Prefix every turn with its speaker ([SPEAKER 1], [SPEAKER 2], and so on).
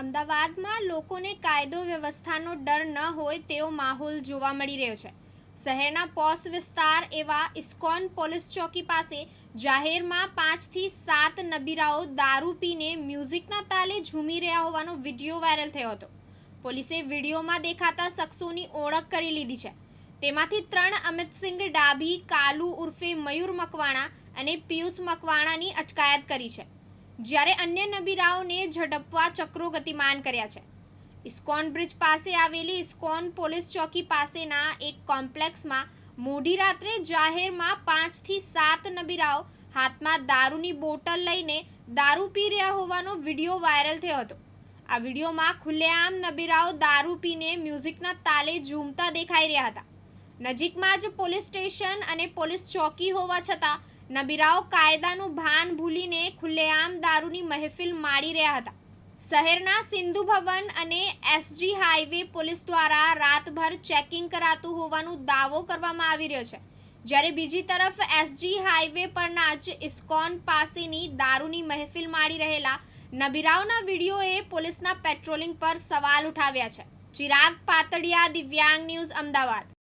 [SPEAKER 1] અમદાવાદમાં લોકોને કાયદો વ્યવસ્થાનો ડર ન હોય તેવો માહોલ જોવા મળી રહ્યો છે. શહેરના પોસ વિસ્તાર એવા ઇસ્કોન પોલીસ ચોકી પાસે જાહેરમાં પાંચથી સાત નબીરાઓ દારૂ પીને મ્યુઝિકના તાલે ઝૂમી રહ્યા હોવાનો વીડિયો વાયરલ થયો હતો. પોલીસે વિડીયોમાં દેખાતા શખ્સોની ઓળખ કરી લીધી છે. તેમાંથી ત્રણ અમિતસિંહ ડાભી, કાલુ ઉર્ફે મયુર મકવાણા અને પિયુષ મકવાણાની અટકાયત કરી છે. જ્યારે અન્ય નબીરાઓને ઝડપવા ચક્રો ગતિમાન કર્યા છે. ઇસ્કોન બ્રિજ પાસે આવેલી ઇસ્કોન પોલીસ ચોકી પાસેના એક કોમ્પ્લેક્સમાં મોડી રાત્રે જાહેરમાં પાંચથી સાત નબીરાઓ હાથમાં દારૂની બોટલ લઈને દારૂ પી રહ્યા હોવાનો વીડિયો વાયરલ થયો હતો. આ વિડીયોમાં ખુલ્લેઆમ નબીરાઓ દારૂ પીને મ્યુઝિકના તાલે ઝૂમતા દેખાઈ રહ્યા હતા. નજીકમાં જ પોલીસ સ્ટેશન અને પોલીસ ચોકી હોવા છતાં નબીરાઓ કાયદાનું ભાન ભૂલીને ખુલ્લેઆમ દારૂની મહેફિલ માણી રહ્યા હતા. શહેરના સિંધુ ભવન અને એસજી હાઈવે પોલીસ દ્વારા રાતભર ચેકિંગ કરાતું હોવાનું દાવો કરવામાં આવી રહ્યો છે. જ્યારે બીજી તરફ એસજી હાઈવે પરના જ ઇસ્કોન પાસેની દારૂની મહેફિલ માણી રહેલા નબીરાઓના વિડીયોએ પોલીસના પેટ્રોલિંગ પર સવાલ ઉઠાવ્યા છે. ચિરાગ પાતડિયા દિવ્યાંગ ન્યૂઝ, અમદાવાદ.